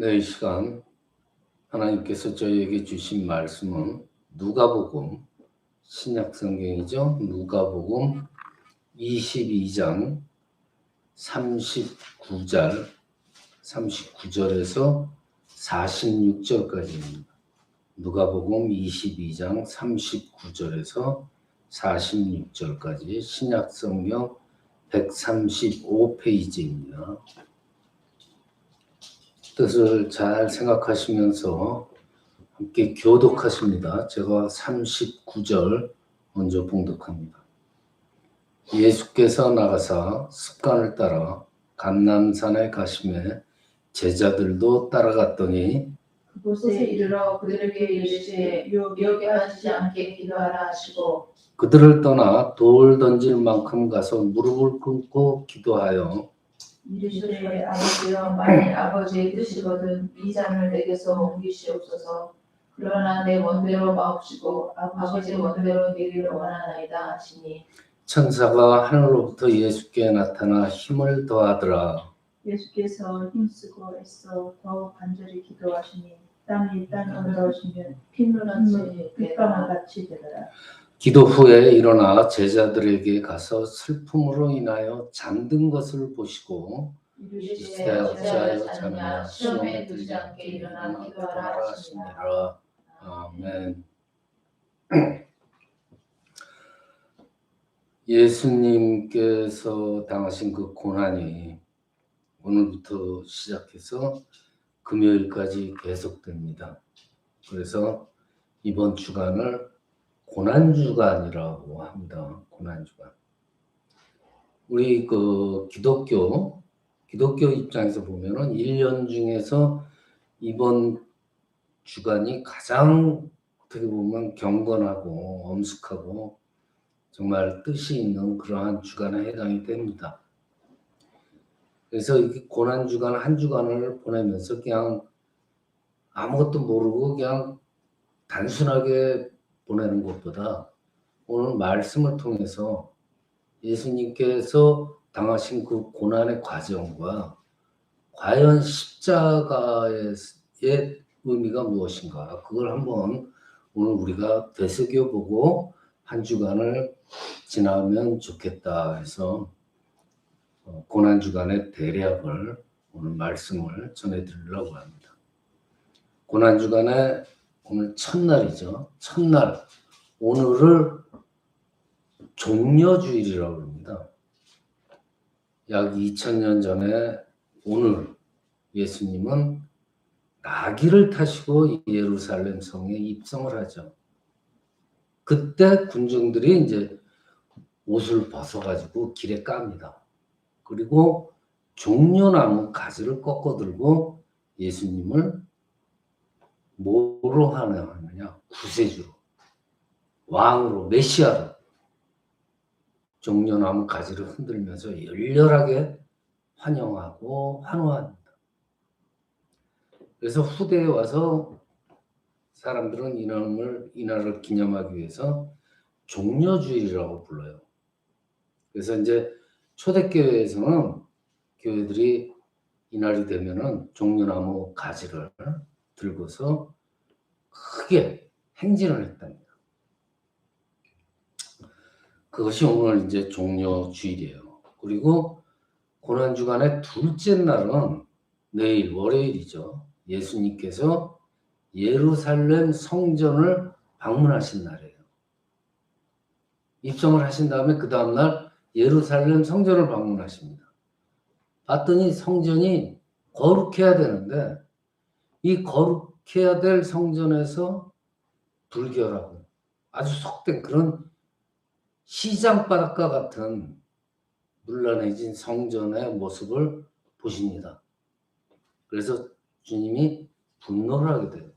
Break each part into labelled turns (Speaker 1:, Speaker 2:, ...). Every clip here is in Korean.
Speaker 1: 네, 이 시간 하나님께서 저희에게 주신 말씀은 누가복음 신약 성경이죠. 누가복음 22장 39절 39절에서 46절까지입니다. 누가복음 22장 39절에서 46절까지 신약 성경 135페이지입니다. 뜻을 잘 생각하시면서 함께 교독하십니다. 제가 39절 먼저 봉독합니다. 예수께서 나가사 습관을 따라 감남산에 가심에 제자들도 따라갔더니
Speaker 2: 그곳에 이르러 그들에게 이르시되 여기에 빠지지 않게 기도하라 하시고
Speaker 1: 그들을 떠나 돌 던질 만큼 가서 무릎을 꿇고 기도하여
Speaker 2: 이르시되 아버지여 만일 아버지의 뜻이거든 이 잔을 내게서 옮기시옵소서 그러나 내 원대로 마옵시고 아버지의 원대로 되기를 원하나이다 하시니
Speaker 1: 천사가 하늘로부터 예수께 나타나 힘을 더하더라.
Speaker 3: 예수께서 힘쓰고 애써 더욱 간절히 기도하시니 땀이 땀 언더우시면 핏물같이 빗방울 같이 되더라.
Speaker 1: 기도 후에 일어나 제자들에게 가서 슬픔으로 인하여 잠든 것을 보시고
Speaker 2: 이르시되 어찌하여 자냐 시험에 들지 않게 일어나 기도하라 하시니라.
Speaker 1: 아멘. 예수님께서 당하신 그 고난이 오늘부터 시작해서 금요일까지 계속됩니다. 그래서 이번 주간을 고난주간이라고 합니다. 고난주간. 우리 그 기독교 기독교 입장에서 보면은 1년 중에서 이번 주간이 가장 어떻게 보면 경건하고 엄숙하고 정말 뜻이 있는 그러한 주간에 해당이 됩니다. 그래서 이 고난 주간 한 주간을 보내면서 그냥 아무것도 모르고 그냥 단순하게 보내는 것보다 오늘 말씀을 통해서 예수님께서 당하신 그 고난의 과정과 과연 십자가의 의미가 무엇인가 그걸 한번 오늘 우리가 되새겨 보고 한 주간을 지나면 좋겠다 해서 어, 고난 주간의 대략을 오늘 말씀을 전해드리려고 합니다. 고난 주간의 오늘 첫날이죠. 첫날 오늘을 종려주일이라고 합니다. 약 2000년 전에 오늘 예수님은 나귀를 타시고 예루살렘 성에 입성을 하죠. 그때 군중들이 이제 옷을 벗어가지고 길에 깝니다. 그리고 종려나무 가지를 꺾어 들고 예수님을 뭐로 하느냐? 구세주로, 왕으로, 메시아로 종려나무 가지를 흔들면서 열렬하게 환영하고 환호합니다. 그래서 후대에 와서 사람들은 이날을 이날을 기념하기 위해서 종려주일이라고 불러요. 그래서 이제 초대교회에서는 교회들이 이날이 되면은 종려나무 가지를 들고서 크게 행진을 했답니다. 그것이 오늘 이제 종려 주일이에요. 그리고 고난 주간의 둘째 날은 내일 월요일이죠. 예수님께서 예루살렘 성전을 방문하신 날이에요. 입성을 하신 다음에 그 다음 날 예루살렘 성전을 방문하십니다. 봤더니 성전이 거룩해야 되는데 이 거룩해야 될 성전에서 불결하고 아주 속된 그런 시장 바닥과 같은 물란해진 성전의 모습을 보십니다. 그래서 주님이 분노를 하게 돼요.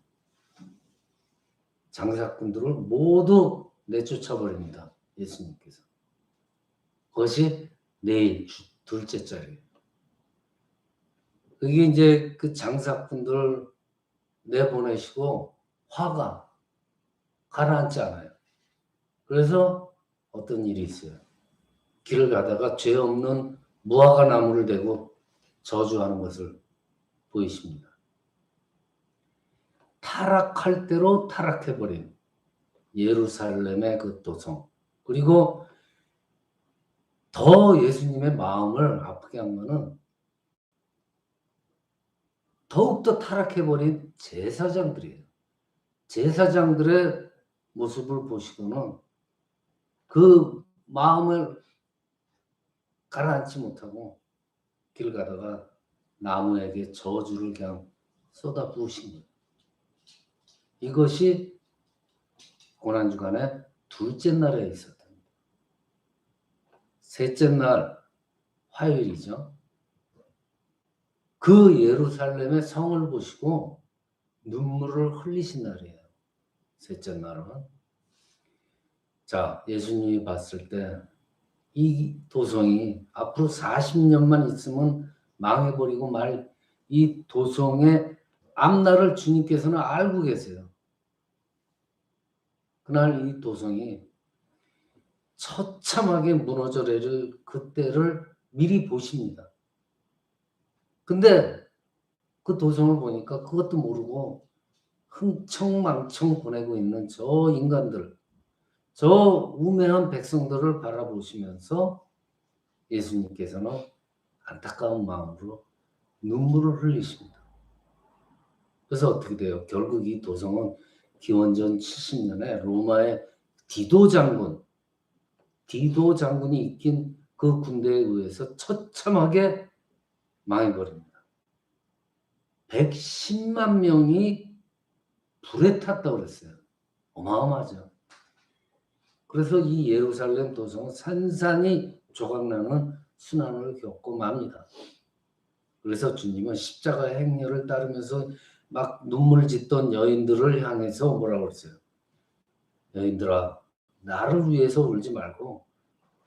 Speaker 1: 장사꾼들을 모두 내쫓아 버립니다. 예수님께서. 그것이 내일 주- 둘째 짤이에요. 그게 이제 그 장사꾼들 내보내시고 화가 가라앉지 않아요. 그래서 어떤 일이 있어요. 길을 가다가 죄 없는 무화과 나무를 대고 저주하는 것을 보이십니다. 타락할 대로 타락해버린 예루살렘의 그 도성 그리고 더 예수님의 마음을 아프게 한 거는 더욱더 타락해버린 제사장들이에요. 제사장들의 모습을 보시고는 그 마음을 가라앉지 못하고 길 가다가 나무에게 저주를 그냥 쏟아 부으신 거예요. 이것이 고난주간의 둘째 날에 있었던 거예요. 셋째 날 화요일이죠. 그 예루살렘의 성을 보시고 눈물을 흘리신 날이에요. 셋째 날은. 자, 예수님이 봤을 때 이 도성이 앞으로 40년만 있으면 망해버리고 말 이 도성의 앞날을 주님께서는 알고 계세요. 그날 이 도성이 처참하게 무너져 내릴 그때를 미리 보십니다. 근데 그 도성을 보니까 그것도 모르고 흥청망청 보내고 있는 저 인간들, 저 우매한 백성들을 바라보시면서 예수님께서는 안타까운 마음으로 눈물을 흘리십니다. 그래서 어떻게 돼요? 결국 이 도성은 기원전 70년에 로마의 디도 장군, 디도 장군이 이긴 그 군대에 의해서 처참하게 망해버립니다. 110만 명이 불에 탔다고 그랬어요. 어마어마하죠. 그래서 이 예루살렘 도성은 산산이 조각나는 순환을 겪고 맙니다. 그래서 주님은 십자가의 행렬을 따르면서 막 눈물 짓던 여인들을 향해서 뭐라고 그랬어요? 여인들아, 나를 위해서 울지 말고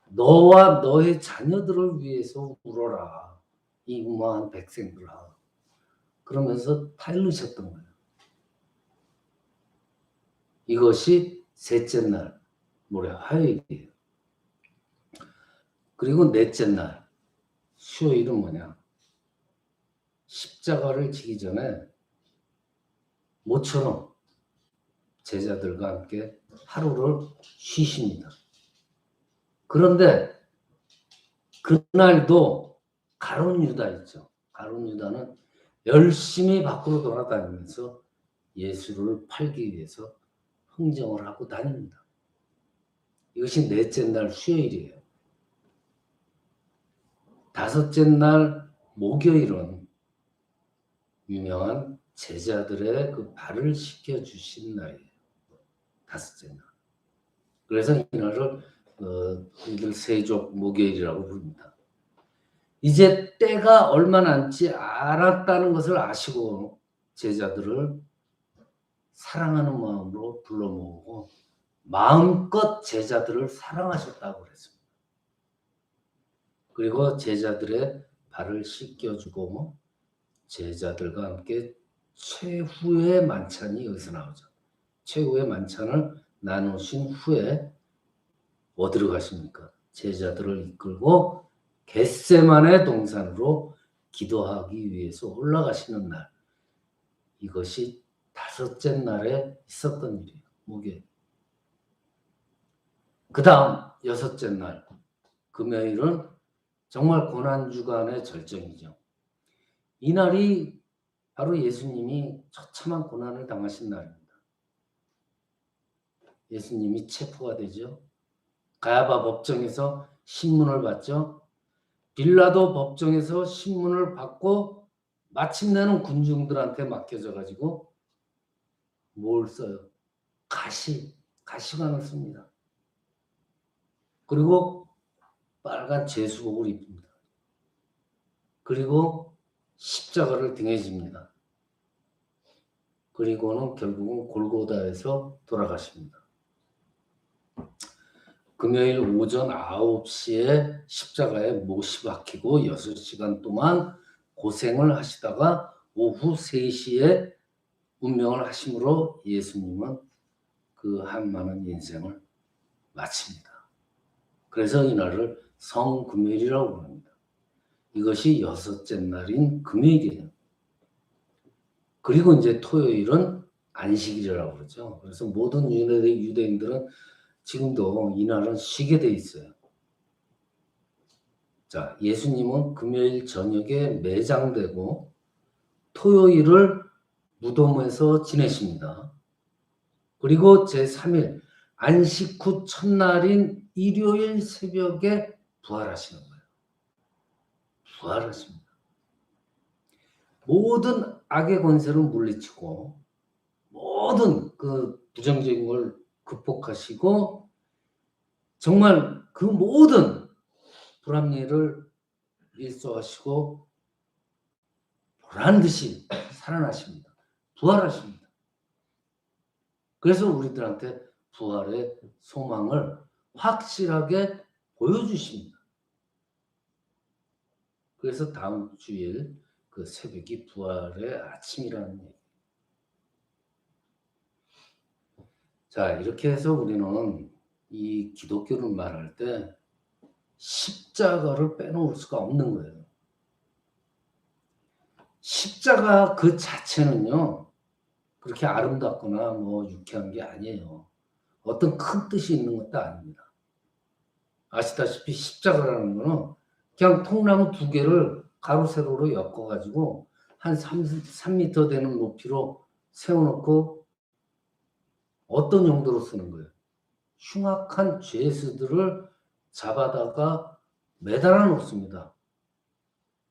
Speaker 1: 너와 너의 자녀들을 위해서 울어라. 이 우마한 백성들아. 그러면서 타일르셨던 거예요. 이것이 셋째 날, 모레 화요일이에요. 그리고 넷째 날, 수요일은 뭐냐? 십자가를 지기 전에 모처럼 제자들과 함께 하루를 쉬십니다. 그런데 그날도 가론 유다 있죠. 가론 유다는 열심히 밖으로 돌아다니면서 예수를 팔기 위해서 흥정을 하고 다닙니다. 이것이 넷째 날 수요일이에요. 다섯째 날 목요일은 유명한 제자들의 그 발을 씻겨 주신 날이에요. 다섯째 날. 그래서 이날을 어, 우리들 세족 목요일이라고 부릅니다. 이제 때가 얼마 남지 않았다는 것을 아시고 제자들을 사랑하는 마음으로 불러 모으고 마음껏 제자들을 사랑하셨다고 그랬습니다. 그리고 제자들의 발을 씻겨주고 제자들과 함께 최후의 만찬이 여기서 나오죠. 최후의 만찬을 나누신 후에 어디로 가십니까? 제자들을 이끌고 겟세만의 동산으로 기도하기 위해서 올라가시는 날. 이것이 다섯째 날에 있었던 일이에요. 목요일. 그 다음 여섯째 날 금요일은 정말 고난주간의 절정이죠. 이날이 바로 예수님이 처참한 고난을 당하신 날입니다. 예수님이 체포가 되죠. 가야바 법정에서 신문을 받죠. 빌라도 법정에서 신문을 받고 마침내는 군중들한테 맡겨져 가지고 뭘 써요? 가시, 가시관을 씁니다. 그리고 빨간 제수복을 입습니다. 그리고 십자가를 등에 집니다. 그리고는 결국은 골고다에서 돌아가십니다. 금요일 오전 9시에 십자가에 못이 박히고 6시간 동안 고생을 하시다가 오후 3시에 운명을 하심으로 예수님은 그 한 많은 인생을 마칩니다. 그래서 이날을 성금요일이라고 부릅니다. 이것이 여섯째 날인 금요일이에요. 그리고 이제 토요일은 안식일이라고 그러죠. 그래서 모든 유대, 유대인들은 지금도 이날은 쉬게 돼 있어요. 자, 예수님은 금요일 저녁에 매장되고 토요일을 무덤에서 지내십니다. 그리고 제3일 안식 후 첫날인 일요일 새벽에 부활하시는 거예요. 부활하십니다. 모든 악의 권세를 물리치고 모든 그 부정적인 걸 극복하시고 정말 그 모든 불합리를 일소하시고 보란 듯이 살아나십니다. 부활하십니다. 그래서 우리들한테 부활의 소망을 확실하게 보여주십니다. 그래서 다음 주일 그 새벽이 부활의 아침이라는 얘기. 자, 이렇게 해서 우리는 이 기독교를 말할 때 십자가를 빼놓을 수가 없는 거예요. 십자가 그 자체는요, 그렇게 아름답거나 뭐 유쾌한 게 아니에요. 어떤 큰 뜻이 있는 것도 아닙니다. 아시다시피 십자가라는 거는 그냥 통나무 두 개를 가로 세로로 엮어가지고 한 3, 3m 되는 높이로 세워놓고 어떤 용도로 쓰는 거예요? 흉악한 죄수들을 잡아다가 매달아 놓습니다.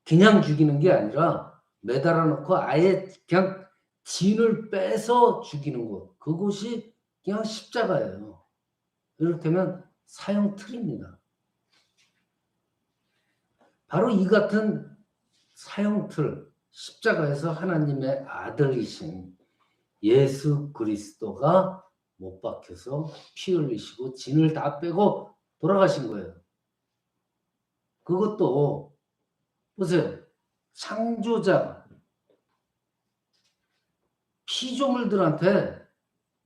Speaker 1: 그냥 죽이는 게 아니라 매달아 놓고 아예 그냥 진을 빼서 죽이는 것. 그곳이 그냥 십자가예요. 이를테면 사형 틀입니다. 바로 이 같은 사형 틀, 십자가에서 하나님의 아들이신 예수 그리스도가 못 박혀서 피 흘리시고 진을 다 빼고 돌아가신 거예요. 그것도 보세요. 창조자 피조물들한테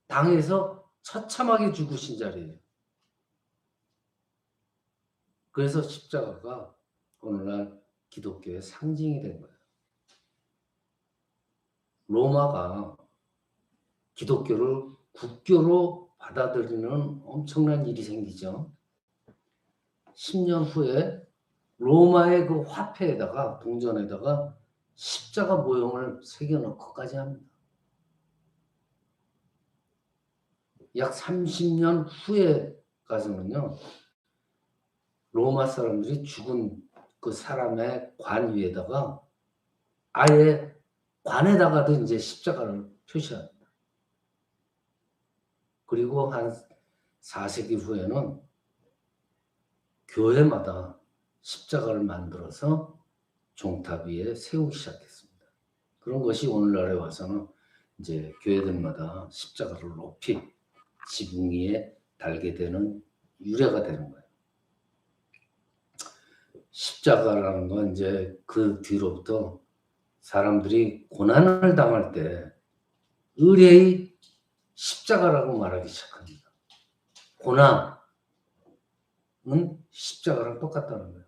Speaker 1: 당해서 처참하게 죽으신 자리예요. 그래서 십자가가 오늘날 기독교의 상징이 된 거예요. 로마가 기독교를 국교로 받아들이는 엄청난 일이 생기죠. 10년 후에 로마의 그 화폐에다가 동전에다가 십자가 모형을 새겨넣고까지 합니다. 약 30년 후에 가서는요, 로마 사람들이 죽은 그 사람의 관 위에다가 아예 관에다가도 이제 십자가를 표시합니다. 그리고 한 4세기 후에는 교회마다 십자가를 만들어서 종탑 위에 세우기 시작했습니다. 그런 것이 오늘날에 와서는 이제 교회들마다 십자가를 높이 지붕 위에 달게 되는 유래가 되는 거예요. 십자가라는 건 이제 그 뒤로부터 사람들이 고난을 당할 때 의뢰의 십자가라고 말하기 시작합니다. 고난은 십자가랑 똑같다는 거예요.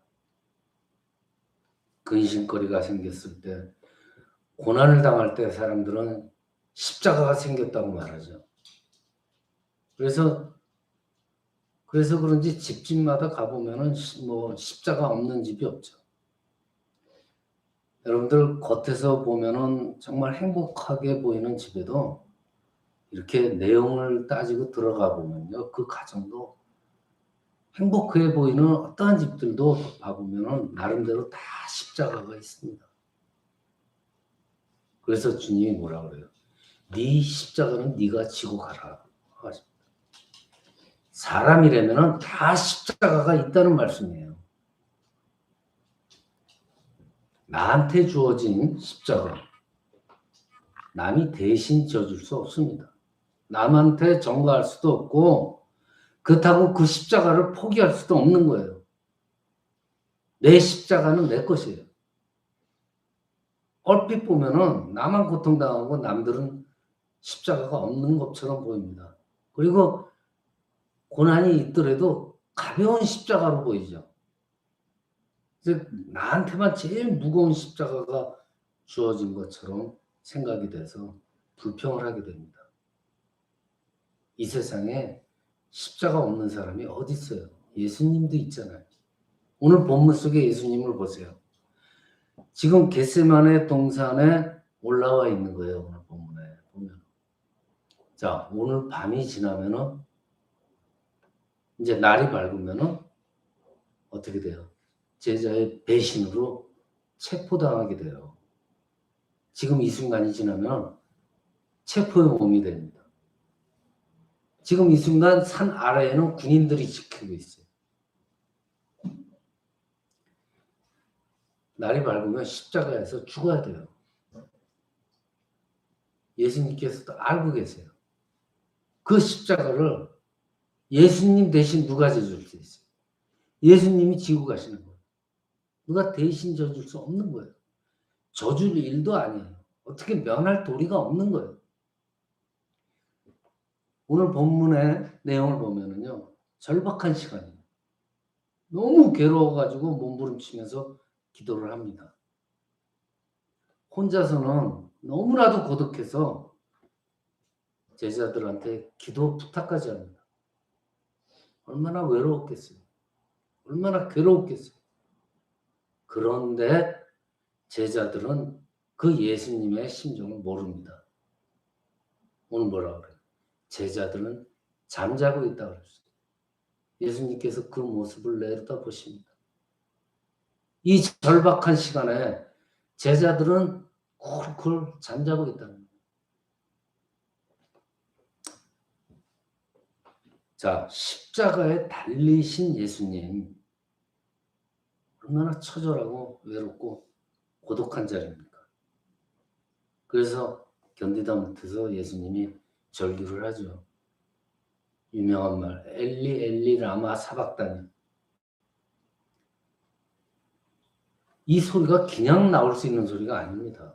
Speaker 1: 근심거리가 생겼을 때 고난을 당할 때 사람들은 십자가가 생겼다고 말하죠. 그래서 그래서 그런지 집집마다 가보면은 시- 뭐 십자가 없는 집이 없죠. 여러분들 겉에서 보면은 정말 행복하게 보이는 집에도 이렇게 내용을 따지고 들어가 보면요. 그 가정도 행복해 보이는 어떠한 집들도 봐보면은 나름대로 다 십자가가 있습니다. 그래서 주님이 뭐라 그래요? 네 십자가는 네가 지고 가라 하십니다. 사람이라면은 다 십자가가 있다는 말씀이에요. 나한테 주어진 십자가 남이 대신 지어줄 수 없습니다. 남한테 전가할 수도 없고 그렇다고 그 십자가를 포기할 수도 없는 거예요. 내 십자가는 내 것이에요. 얼핏 보면은 나만 고통당하고 남들은 십자가가 없는 것처럼 보입니다. 그리고 고난이 있더라도 가벼운 십자가로 보이죠. 즉 나한테만 제일 무거운 십자가가 주어진 것처럼 생각이 돼서 불평을 하게 됩니다. 이 세상에 십자가 없는 사람이 어디 있어요? 예수님도 있잖아요. 오늘 본문 속에 예수님을 보세요. 지금 겟세만의 동산에 올라와 있는 거예요. 오늘 본문에 보면. 자, 오늘 밤이 지나면은 이제 날이 밝으면은 어떻게 돼요? 제자의 배신으로 체포당하게 돼요. 지금 이 순간이 지나면 체포의 몸이 됩니다. 지금 이 순간 산 아래에는 군인들이 지키고 있어요. 날이 밝으면 십자가에서 죽어야 돼요. 예수님께서도 알고 계세요. 그 십자가를 예수님 대신 누가 져줄 수 있어요? 예수님이 지고 가시는 거예요. 누가 대신 져줄 수 없는 거예요. 져줄 일도 아니에요. 어떻게 면할 도리가 없는 거예요. 오늘 본문의 내용을 보면은요, 절박한 시간이에요. 너무 괴로워가지고 몸부림치면서 기도를 합니다. 혼자서는 너무나도 고독해서 제자들한테 기도 부탁까지 합니다. 얼마나 외로웠겠어요. 얼마나 괴로웠겠어요. 그런데 제자들은 그 예수님의 심정을 모릅니다. 오늘 뭐라 그래요? 제자들은 잠자고 있다 그랬어요. 예수님께서 그 모습을 내려다 보십니다. 이 절박한 시간에 제자들은 쿨쿨 잠자고 있다는 거예요. 자, 십자가에 달리신 예수님. 얼마나 처절하고 외롭고 고독한 자리입니까? 그래서 견디다 못해서 예수님이 절규를 하죠. 유명한 말, 엘리 엘리 라마 사박다니. 이 소리가 그냥 나올 수 있는 소리가 아닙니다.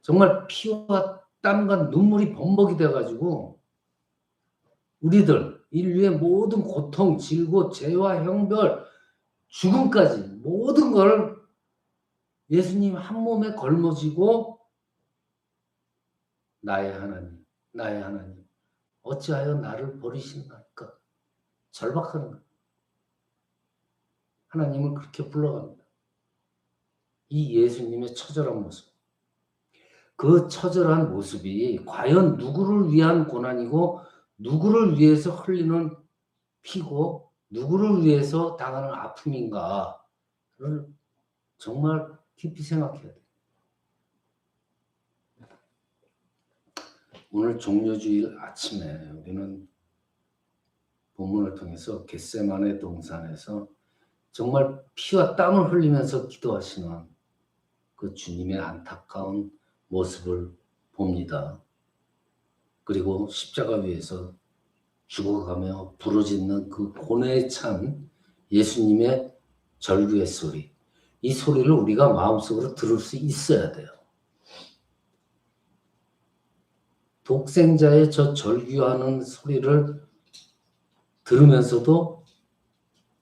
Speaker 1: 정말 피와 땀과 눈물이 범벅이 돼가지고 우리들 인류의 모든 고통, 질고, 죄와 형벌, 죽음까지 모든 걸 예수님 한 몸에 걸머지고 나의 하나님, 나의 하나님, 어찌하여 나를 버리시나이까? 절박하는 거예요. 하나님을 그렇게 불러갑니다. 이 예수님의 처절한 모습. 그 처절한 모습이 과연 누구를 위한 고난이고 누구를 위해서 흘리는 피고 누구를 위해서 당하는 아픔인가를 정말 깊이 생각해야 돼요. 오늘 종료주일 아침에 우리는 본문을 통해서 겟세만의 동산에서 정말 피와 땀을 흘리면서 기도하시는 그 주님의 안타까운 모습을 봅니다. 그리고 십자가 위에서 죽어가며 부르짖는 그 고뇌에 찬 예수님의 절규의 소리. 이 소리를 우리가 마음속으로 들을 수 있어야 돼요. 독생자의 저 절규하는 소리를 들으면서도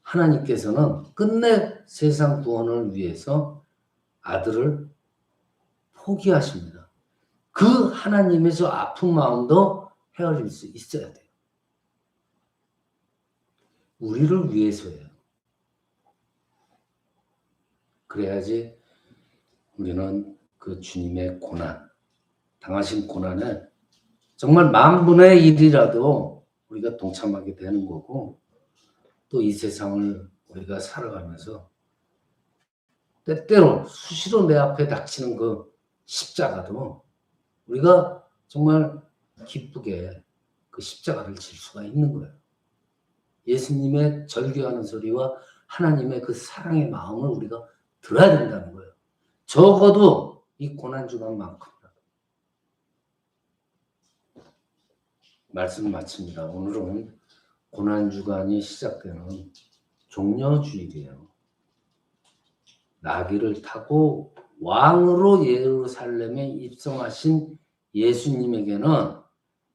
Speaker 1: 하나님께서는 끝내 세상 구원을 위해서 아들을 포기하십니다. 그 하나님의 저 아픈 마음도 헤아릴 수 있어야 돼요. 우리를 위해서예요. 그래야지 우리는 그 주님의 고난, 당하신 고난에 정말 만분의 일이라도 우리가 동참하게 되는 거고 또 이 세상을 우리가 살아가면서 때때로 수시로 내 앞에 닥치는 그 십자가도 우리가 정말 기쁘게 그 십자가를 질 수가 있는 거예요. 예수님의 절규하는 소리와 하나님의 그 사랑의 마음을 우리가 들어야 된다는 거예요. 적어도 이 고난 주간만큼이라도. 말씀 마칩니다. 오늘은 고난 주간이 시작되는 종려주일이에요. 나귀를 타고 왕으로 예루살렘에 입성하신 예수님에게는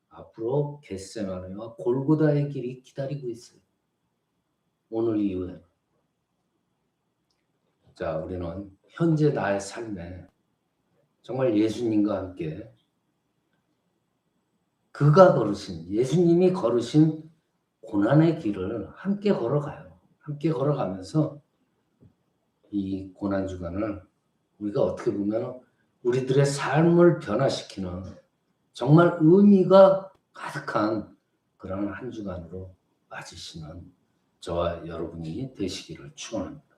Speaker 1: 앞으로 겟세마네와 골고다의 길이 기다리고 있어요. 오늘 이후에. 자, 우리는 현재 나의 삶에 정말 예수님과 함께 그가 걸으신 예수님이 걸으신 고난의 길을 함께 걸어가요. 함께 걸어가면서 이 고난 주간을 우리가 어떻게 보면 우리들의 삶을 변화시키는 정말 의미가 가득한 그런 한 주간으로 맞으시는 저와 여러분이 되시기를 축원합니다.